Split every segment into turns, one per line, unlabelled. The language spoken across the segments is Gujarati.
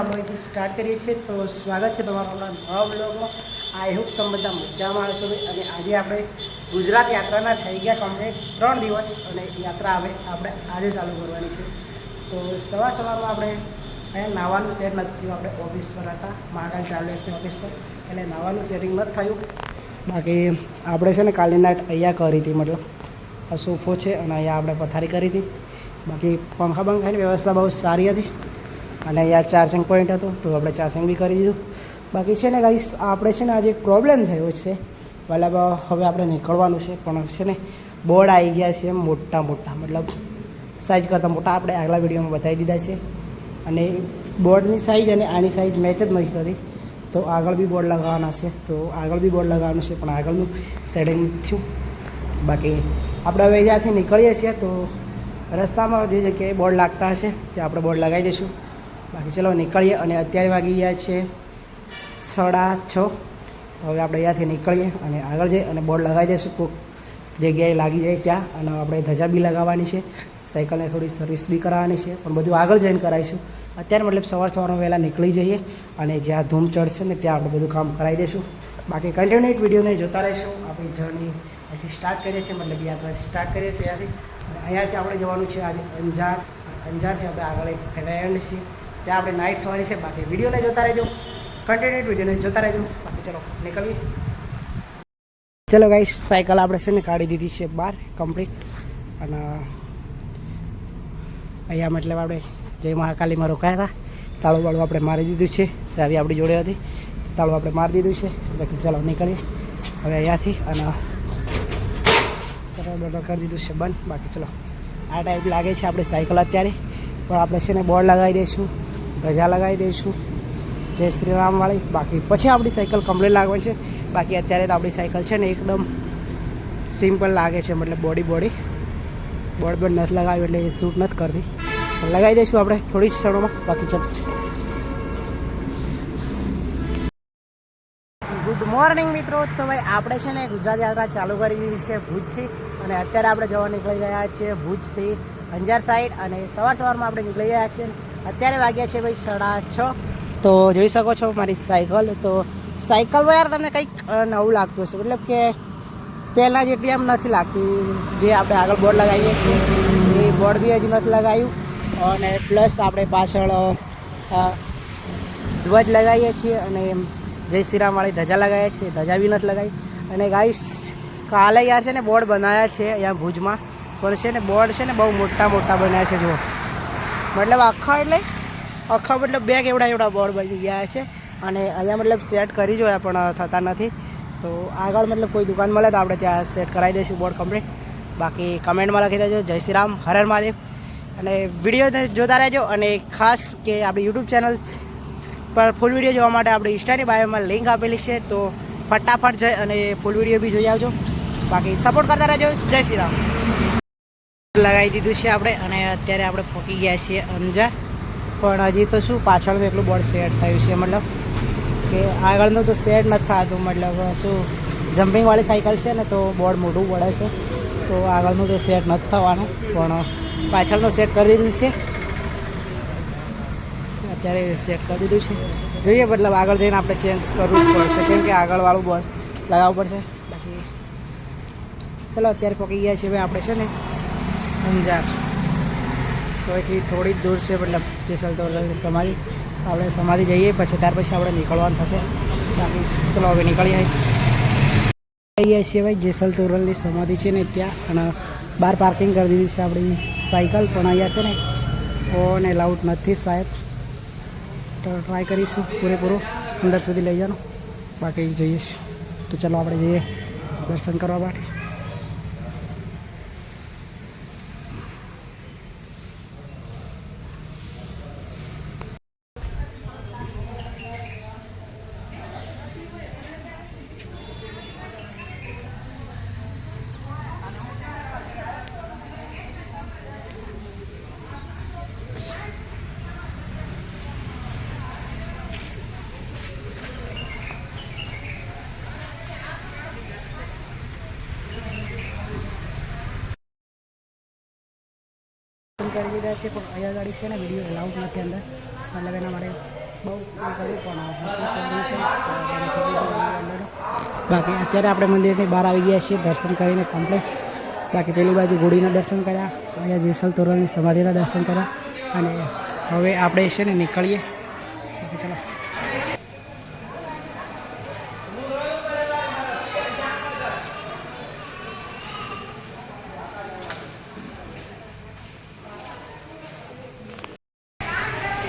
આપણે સ્ટાર્ટ કરીએ છીએ. તો સ્વાગત છે તમારું નવા બ્લોગમાં આઈ હોપ તમે બધા મજામાં હશો અને આજે આપણે ગુજરાત યાત્રાના થઈ ગયા કમ્પ્લીટ ત્રણ દિવસ અને યાત્રા હવે આપણે આજે ચાલુ કરવાની છે. તો સવાર સવારમાં આપણે અહીંયા નાવાનું સેટ નથી થયું. આપણે ઓફિસ પર હતા. મહાકાલ ટ્રાવેલ્સની ઓફિસ પર. એટલે નાવાનું સેટિંગ નથી થયું. બાકી આપણે છે ને કાલની નાઇટ અહીંયા કરી હતી મતલબ આ સોફો છે અને અહીંયા આપણે પથારી કરી હતી. બાકી પંખા પંખાની વ્યવસ્થા બહુ સારી હતી. અને અહીંયા ચાર્જિંગ પોઈન્ટ હતો, તો આપણે ચાર્જિંગ બી કરી દીધું. બાકી છે ને ગાઈસ આપણે છે ને આજે એક પ્રોબ્લેમ થયો છે. મતલબ હવે આપણે નીકળવાનું છે, પણ છે ને બોર્ડ આવી ગયા છે મોટા મોટા, મતલબ સાઇઝ કરતાં મોટા આપણે આગલા વિડીયોમાં બતાવી દીધા છે. અને બોર્ડની સાઇઝ અને આની સાઇઝ મેચ જ નથી થતી. તો આગળ બી બોર્ડ લગાવવાના છે, તો આગળ બી બોર્ડ લગાવવાનું છે, પણ આગળનું સેટિંગ થયું. બાકી આપણે હવે ત્યાંથી નીકળીએ છીએ, તો રસ્તામાં જે જગ્યાએ બોર્ડ લાગતા હશે, ત્યાં આપણે બોર્ડ લગાવી દઈશું. બાકી ચલો નીકળીએ અને અત્યારે વાગી ગયા છે સડા છ. તો હવે આપણે અહીંયાથી નીકળીએ અને આગળ જઈએ અને બોર્ડ લગાવી દઈશું. કોઈક જગ્યાએ લાગી જાય ત્યાં. અને આપણે ધજા બી લગાવવાની છે. સાયકલને થોડી સર્વિસ બી કરાવવાની છે. પણ બધું આગળ જઈને કરાવીશું. અત્યારે મતલબ સવાર સવારમાં વહેલા નીકળી જઈએ અને જ્યાં ધૂમ ચડશે ને ત્યાં આપણે બધું કામ કરાવી દઈશું. બાકી કન્ટિન્યુટ વિડીયોને જોતા રહીશું. આપણી જર્ની અહીંથી સ્ટાર્ટ કરીએ છીએ. મતલબ યાત્રા સ્ટાર્ટ કરીએ છીએ અહીંયાથી. અહીંયાથી આપણે જવાનું છે આજે અંજાર. અંજારથી આપણે આગળ એક ટ્રેન્ડ છે ત્યાં આપણે નાઇટ થવાની છે. બાકી વિડીયોને જોતા રહેજો. કન્ટિન્યુ વિડીયોને જોતા રહેજો. બાકી ચલો, નીકળીએ. ચલો ગાઈસ સાયકલ આપણે છે ને કાઢી દીધી છે બહાર કમ્પ્લીટ અને અહીંયા મતલબ આપણે જય મહાકાલીમાં રોકાયા હતા. તાળું બાળું આપણે મારી દીધું છે. ચાવી આપણી જોડે હતી. તાળું આપણે મારી દીધું છે. બાકી ચલો, નીકળીએ. હવે અહીંયાથી અને સરળ બટર કરી દીધું છે. બંધ. બાકી ચલો, આ ટાઈપ લાગે છે આપણે સાયકલ અત્યારે. પણ આપણે છે ને બોર્ડ લગાવી દઈશું. ધજા લગાવી દઈશું. જય શ્રી રામવાળી બાકી પછી આપણી સાયકલ કમ્પ્લીટ લાગવાની છે. બાકી અત્યારે તો આપણી સાયકલ છે ને એકદમ સિમ્પલ લાગે છે, મતલબ બોડી બોડી બોર્ડ બોર્ડ નથી લગાવ્યું એટલે એ શૂટ નથી કરતી. લગાવી દઈશું આપણે થોડી જ ક્ષણોમાં. બાકી ચાલ. ગુડ મોર્નિંગ મિત્રો. તો ભાઈ આપણે છે ને ગુજરાત યાત્રા ચાલુ કરી દીધી છે ભુજથી. અને અત્યારે આપણે જવા નીકળી ગયા છીએ ભુજથી. અંજાર સાઈડ અને સવાર સવારમાં આપણે નીકળી ગયા છીએ. અત્યારે વાગ્યા છે ભાઈ સાડા છ. તો જોઈ શકો છો મારી સાયકલ. તો સાયકલમાં યાર તમને કંઈક નવું લાગતું હશે. મતલબ કે પહેલાં જેટલી એમ નથી લાગતી. જે આપણે આગળ બોર્ડ લગાવીએ એ બોર્ડ બી હજી નથી લગાવ્યું. અને પ્લસ આપણે પાછળ ધ્વજ લગાવીએ છીએ અને જય જય શ્રીરામવાળી ધજા લગાવીએ છીએ. ધજા બી નથી લગાવી. અને ગાઈસ કાલે યાર છે ને બોર્ડ બનાવ્યા છે અહીંયા ભુજમાં. પણ છે ને બોર્ડ છે ને બહુ મોટા મોટા બન્યા છે, જુઓ. મતલબ આખા એટલે આખા મતલબ બે એવડા એવડા બોર્ડ બની ગયા છે અને અહીંયા મતલબ સેટ કરી જોયા પણ થતા નથી. તો આગળ મતલબ કોઈ દુકાન મળે તો આપણે ત્યાં સેટ કરાવી દઈશું બોર્ડ કમ્પ્લીટ બાકી કમેન્ટમાં લખી દેજો. જય શ્રી રામ. હર હર મહાદેવ. અને વીડિયો જોતા રહેજો અને ખાસ કે આપણી યુટ્યુબ ચેનલ પર ફૂલ વીડિયો જોવા માટે આપણે ઇન્સ્ટાની બાયોમાં લિંક આપેલી છે, તો ફટાફટ જઈ અને ફૂલ વીડિયો બી જોઈ આવજો. બાકી સપોર્ટ કરતા રહેજો. જય શ્રી રામ. લગાવી દીધું છે આપણે અને અત્યારે આપણે પહોંચી ગયા છીએ અંજાર. પણ હજી તો શું, પાછળનું એટલું બોર્ડ સેટ થયું છે, મતલબ કે આગળનું તો સેટ નથી થતું, મતલબ શું, જમ્પિંગવાળી સાયકલ છે ને તો બોર્ડ મોટું પડે છે, તો આગળનું તો સેટ નથી થવાનું, પણ પાછળનું સેટ કરી દીધું છે. અત્યારે સેટ કરી દીધું છે. જોઈએ, મતલબ આગળ જઈને આપણે ચેન્જ કરવું પડશે, કેમ કે આગળવાળું બોર્ડ લગાવવું પડશે. બાકી, ચલો, અત્યારે પકી ગયા છીએ હવે આપણે, છે ને અંજાર તો અહીંથી થોડી જ દૂર છે મતલબ જેસલ તોરલની સમાધિ, આપણે સમાધિ જઈએ, પછી ત્યાર પછી આપણે નીકળવાનું થશે. બાકી ચલો, હવે નીકળીએ ગયા છીએ ભાઈ જેસલ તોરલની સમાધિ છે ને ત્યાં, અને બહાર પાર્કિંગ કરી દીધી છે આપણી સાયકલ, પણ અહીંયા છે ને ફોન લાઉટ નથી સાહેબ. તો ટ્રાય કરીશું પૂરેપૂરું, અંદર સુધી લઈ જવાનું. બાકી જઈએ છીએ. તો ચલો, આપણે જઈએ દર્શન કરવા માટે. કરી દીધા છે, પણ અહીંયા ગાડી છે ને વીડિયો એલાઉડ નથી અંદર. મતલબ એના માટે બહુ એ કર્યું પણ. બાકી અત્યારે આપણે મંદિરની બહાર આવી ગયા છીએ, દર્શન કરીને કમ્પ્લીટ બાકી પેલી બાજુ ઘોડીના દર્શન કર્યા, અહીંયા જેસલ તોરલની સમાધિના દર્શન કર્યા. અને હવે આપણે છે ને નીકળીએ બાકી ચલો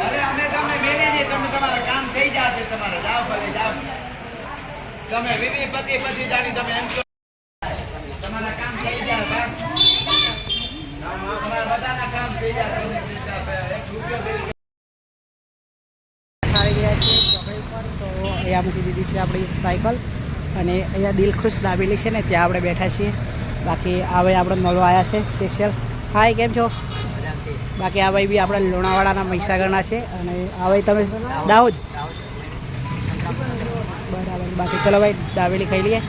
અરે અમે તમને મેલીએ છીએ તમે તમારા કામ થઈ જશે તમારે જાઓ ભલે જાઓ. તમે વિવિ પતિ પતિ જાણી તમે એમ કહો. તમારા કામ થઈ જાય બાપ. તમારા બધાના કામ થઈ જાય એક રૂપિયો
આવી ગયા છીએ ચોકડી પર તો અહીંયા મૂકી દીધી છે આપણી સાયકલ. અને અહીંયા દિલખુશ દાબેલી છે ને ત્યાં આપણે બેઠા છીએ. બાકી આ ભાઈ આપણે મળવા આવ્યા છે સ્પેશિયલ હાય કેમ છો? બાકી આ ભાઈ બી આપણે લોણાવાડાના મહીસાગરના છે. અને આ ભાઈ તમે દાહોદ? બાકી ચલો ભાઈ, દાબેલી ખાઈ લઈએ.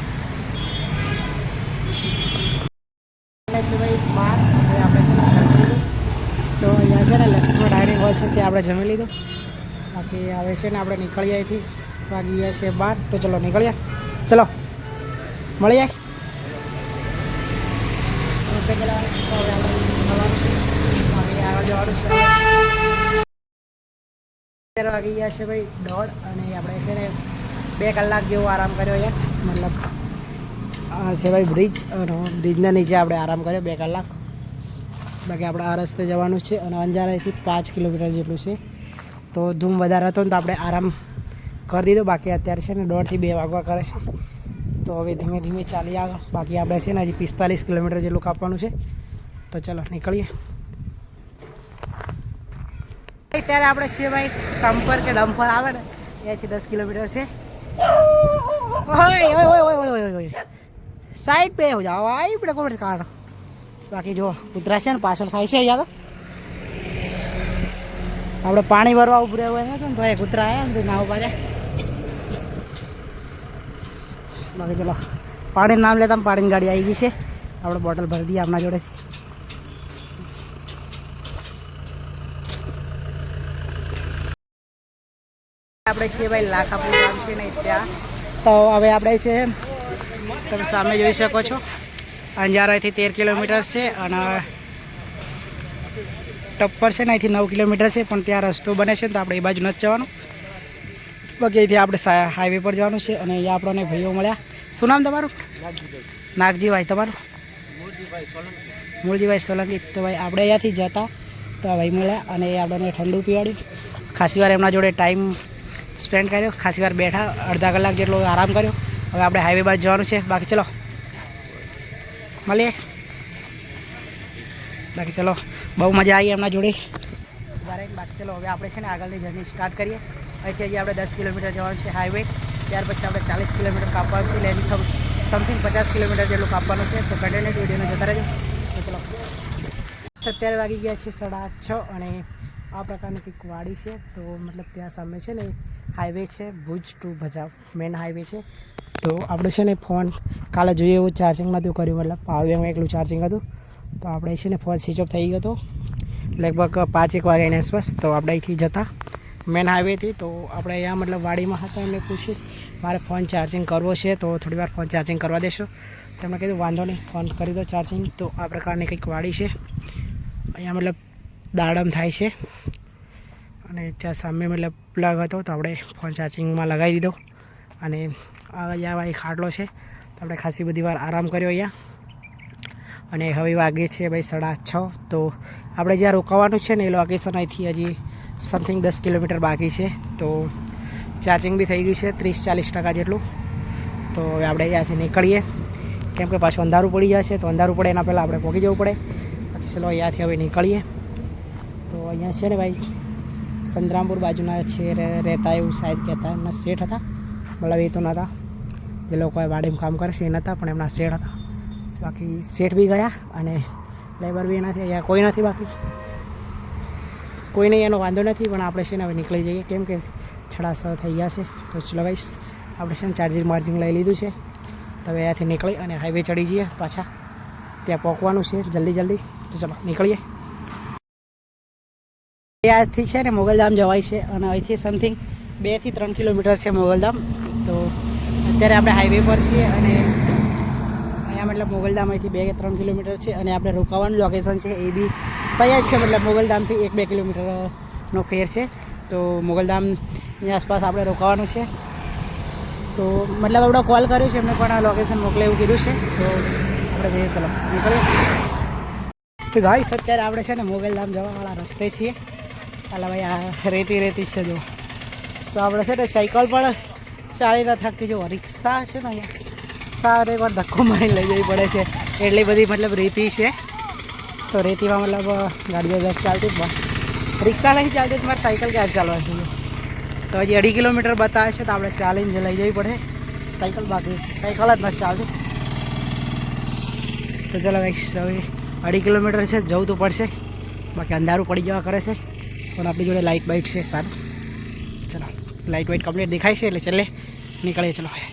તો અહીંયા છે ને લક્ષ્મણ ડાઇનિંગ હોલ છે, ત્યાં આપણે જમી લીધું. બાકી હવે છે ને આપણે નીકળીએ અહીંથી. વાગી ગયા છે બાર, તો ચલો નીકળીએ. ચલો, મળી જાય. પેલા તો હવે આપણે મળવાનું છે. બાકી આગળ છે અત્યારે વાગી ગયા છે ભાઈ દોઢ, અને આપણે છે ને બે કલાક જેવો આરામ કર્યો છે. મતલબ ભાઈ બ્રિજ અને બ્રિજના નીચે આપણે આરામ કર્યો બે કલાક. બાકી આપણે આ રસ્તે જવાનું છે અને અંજારાથી પાંચ કિલોમીટર જેટલું છે. તો ધૂમ વધારે હતો ને તો આપણે આરામ કરી દીધો. બાકી અત્યારે છે ને દોઢથી બે વાગવા કરે છે. તો હવે ધીમે ધીમે ચાલી આગળ. બાકી આપણે છે ને હજી પિસ્તાલીસ કિલોમીટર જેટલું કાપવાનું છે. તો ચલો નીકળીએ. ત્યારે આપણે સિવાય ટમ્પર કે ડમ્પર આવે ને, ત્યાંથી દસ કિલોમીટર છે. ઓય ઓય ઓય ઓય ઓય ઓય ઓય સાઈડ पे हो जाओ आई बड़े को कार બાકી જો કૂતરા છે ને પાછળ થાય છે અહીંયા તો આપણે પાણી ભરવા ઉભું રહેવું હોય ને તો એ કૂતરા આવ્યા ને તો નાવ પાડ્યા બાકી ચલો પાણીનું નામ લેતા પાણીની ગાડી આવી ગઈ છે આપણે બોટલ ભરી દઈએ આપણા જોડે આપણે છીએ ભાઈ લાખાપુર ગામ છે ને ત્યાં તો હવે આપણે છે. તમે સામે જોઈ શકો છો. અંજારાથી તેર કિલોમીટર છે અને ટપ્પર છે ને અહીંથી નવ કિલોમીટર છે પણ ત્યાં રસ્તો બને છે ને તો આપણે એ બાજુ નથી જવાનું. બાકી અહીંથી આપણે હાઈવે પર જવાનું છે અને અહીંયા આપણને ભાઈઓ મળ્યા. શું નામ તમારું? નાગજીભાઈ. તમારું? મૂળજીભાઈ સોલંકી. તો ભાઈ આપણે અહીંયાથી જતા તો ભાઈ મળ્યા અને એ આપણને ઠંડુ પીવાડ્યું. ખાસી વાર એમના જોડે ટાઈમ સ્પેન્ડ કર્યો. ખાસી વાર બેઠા, અડધા કલાક જેટલો આરામ કર્યો. હવે આપણે હાઈવે બાજુ જવાનું છે. બાકી ચલો. મળીએ. બાકી ચલો, બહુ મજા આવી એમના જોડે. બાકી ચલો, હવે આપણે છે ને આગળની જર્ની સ્ટાર્ટ કરીએ. અહીંથી હજી આપણે દસ કિલોમીટર જવાનું છે હાઈવે ત્યાર પછી આપણે ચાલીસ કિલોમીટર કાપવાનું છે. એટલે એની સમથિંગ પચાસ કિલોમીટર જેટલું કાપવાનું છે. તો કન્ટેન્ટ વિડીયોને જતા રહેજો. તો ચલો. અત્યારે વાગી ગયા છે સાડા છ અને આ પ્રકારની કંઈક વાડી છે. તો મતલબ ત્યાં સામે છે ને હાઈવે છે, Bhuj to Bhachau main highway છે. તો આપણે છે ને ફોન કાલે જોઈએ એવું ચાર્જિંગ નહોતું કર્યું, મતલબ પાવર બેંકમાં એકલું ચાર્જિંગ હતું. તો આપણે છે ને ફોન સ્વિચ ઓફ થઈ ગયો હતો. લગભગ પાંચ એક વાગ્યાની આસપાસ તો આપણે અહીંથી જતા મેન હાઈવેથી તો આપણે અહીંયા મતલબ વાડીમાં હતા, એમને પૂછ્યું, મારે ફોન ચાર્જિંગ કરવો છે, તો થોડી વાર ફોન ચાર્જિંગ કરવા દેશો. તેમણે કીધું, વાંધો નહીં ફોન કરી દો ચાર્જિંગ તો આ પ્રકારની કંઈક વાડી છે. અહીંયા મતલબ દાડમ થાય છે. અને ત્યાં સામે મતલબ પ્લગ હતો તો આપણે ફોન ચાર્જિંગમાં લગાવી દીધો. અને અહીંયા ભાઈ ખાટલો છે, તો આપણે ખાસી બધી વાર આરામ કર્યો અહીંયા. અને હવે વાગે છે ભાઈ સાડા છ, તો આપણે જ્યાં રોકાવાનું છે ને એ લોકેશન અહીંથી હજી સમથિંગ દસ કિલોમીટર બાકી છે. તો ચાર્જિંગ બી થઈ ગયું છે, ત્રીસ ચાલીસ ટકા જેટલું. તો હવે આપણે અહીંયાથી નીકળીએ. કેમ કે પાછું અંધારું પડી જશે, તો અંધારું પડે એના પહેલાં આપણે પહોંચી જવું પડે. ચલો અહીંયાથી હવે નીકળીએ. તો અહીંયા છે ને ભાઈ સંતરામપુર બાજુના છે રહેતા એવું સાહેબ કહેતા, એમના શેઠ હતા. મતલબ એ તો નહોતા. જે લોકોએ વાડીમાં કામ કરે છે એ નહોતા, પણ એમના શેઠ હતા. બાકી શેઠ બી ગયા અને લેબર બી નથી અહીંયા કોઈ નથી બાકી. કોઈને એનો વાંધો નથી, પણ આપણે છે ને હવે નીકળી જઈએ. કેમ કે છડાસ થઈ ગયા છે. તો ચલો ગાઈશ આપણે છે ને ચાર્જિંગ માર્જિંગ લઈ લીધું છે. તો હવે અહીંયાથી નીકળી અને હાઈવે ચડી જઈએ પાછા. ત્યાં પહોંચવાનું છે જલ્દી જલ્દી. તો ચલો, નીકળીએ. ત્યાંથી છે ને મોગલધામ જવાય છે અને અહીંથી સમથિંગ બેથી ત્રણ કિલોમીટર છે મોગલધામ તો અત્યારે આપણે હાઈવે પર છીએ અને અહીંયા મતલબ મોગલધામ અહીંથી બે કે ત્રણ કિલોમીટર છે અને આપણે રોકાવાનું લોકેશન છે એ બી તૈયાર છે. મતલબ મોગલધામથી એક બે કિલોમીટરનો ફેર છે. તો મોગલધામની આસપાસ આપણે રોકાવાનું છે. તો મતલબ આપણે કોલ કર્યો છે એમને પણ આ લોકેશન મોકલે એવું કીધું છે. તો આપણે જઈએ, ચલો, નીકળીએ. તો ગાઈસ અત્યારે આપણે છે ને મોગલધામ જવાવાળા રસ્તે છીએ. હાલા ભાઈ, આ રેતી રેતી છે જો. તો આપણે છે ને સાયકલ પણ ચાલીને થાકતી જો, રિક્ષા છે ને અહીંયા. સારે એકવાર ધક્કો મારી લઈ જવી પડે છે. એટલી બધી મતલબ રેતી છે. તો રેતીમાં મતલબ ગાડીઓ ચાલતી પણ રિક્ષા નહીં ચાલતી તો મારે સાયકલ ક્યાં ચાલવા છે તો હજી અઢી કિલોમીટર બતાવે છે તો આપણે ચાલીને લઈ જવી પડે. સાયકલ બાકી. સાયકલ જ નથી ચાલતી. તો ચાલો ગાઈસ હવે અઢી કિલોમીટર છે, જવું તો પડશે. બાકી અંધારું પડી જવા કરે છે. પણ આપણી જોડે લાઇટ બાઇટ છે સારું ચલો લાઇટ વાઇટ કમ્પ્લીટ દેખાય છે એટલે ચાલે નીકળીએ, ચલો.